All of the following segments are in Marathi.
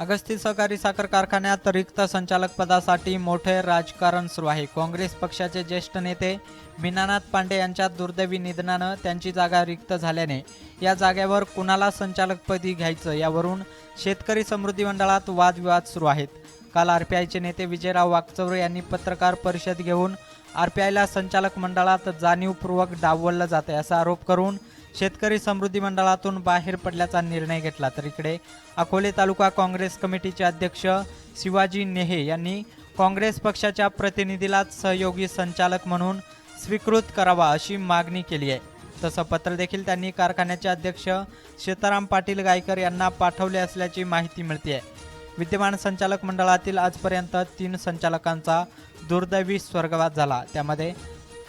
अगस्ती सहकारी साखर कारखान्यात रिक्त संचालक पदासाठी मोठे राजकारण सुरू आहे. काँग्रेस पक्षाचे ज्येष्ठ नेते मीनानाथ पांडे यांच्या दुर्दैवी निधनानं त्यांची जागा रिक्त झाल्याने या जागेवर कुणाला संचालकपदी घ्यायचं यावरून शेतकरी समृद्धी मंडळात वादविवाद सुरू आहेत. काल आरपीआयचे नेते विजयराव वाकचौरे यांनी पत्रकार परिषद घेऊन आरपीआयला संचालक मंडळात जाणीवपूर्वक डावललं जाते असा आरोप करून शेतकरी समृद्धी मंडळातून बाहेर पडल्याचा निर्णय घेतला. तर इकडे अकोले तालुका काँग्रेस कमिटीचे अध्यक्ष शिवाजी नेहे यांनी काँग्रेस पक्षाच्या प्रतिनिधीलाच सहयोगी संचालक म्हणून स्वीकृत करावा अशी मागणी केली आहे. तसं पत्र देखील त्यांनी कारखान्याचे अध्यक्ष सीताराम पाटील गायकर यांना पाठवले असल्याची माहिती मिळते आहे विद्यमान संचालक मंडळातील आजपर्यंत तीन संचालकांचा दुर्दैवी स्वर्गवास झाला. त्यामध्ये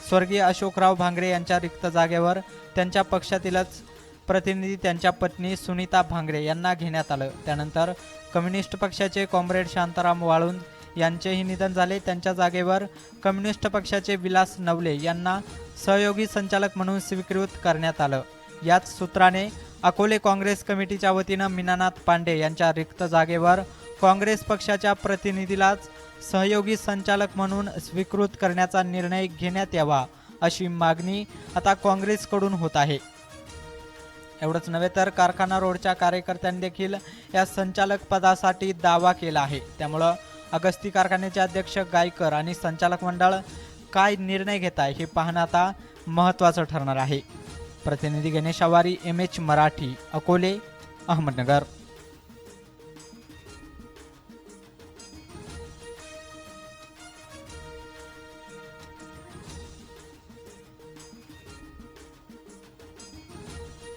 स्वर्गीय अशोकराव भांगरे यांच्या रिक्त जागेवर त्यांच्या पक्षातीलच प्रतिनिधी त्यांच्या पत्नी सुनीता भांगरे यांना घेण्यात आलं. त्यानंतर कम्युनिस्ट पक्षाचे कॉम्रेड शांताराम वाळुंज यांचेही निधन झाले. त्यांच्या जागेवर कम्युनिस्ट पक्षाचे विलास नवले यांना सहयोगी संचालक म्हणून स्वीकृत करण्यात आलं. याच सूत्राने अकोले काँग्रेस कमिटीच्या वतीनं मीनानाथ पांडे यांच्या रिक्त जागेवर काँग्रेस पक्षाच्या प्रतिनिधीलाच सहयोगी संचालक म्हणून स्वीकृत करण्याचा निर्णय घेण्यात यावा अशी मागणी आता काँग्रेसकडून होत आहे. एवढंच नव्हे तर कारखाना रोडच्या कार्यकर्त्यांनी देखील या संचालक पदासाठी दावा केला आहे. त्यामुळं अगस्ती कारखान्याचे अध्यक्ष गायकर आणि संचालक मंडळ काय निर्णय घेत आहे हे पाहणं आता महत्त्वाचं ठरणार आहे. प्रतिनिधी गणेश आवारी एम एच मराठी अकोले अहमदनगर.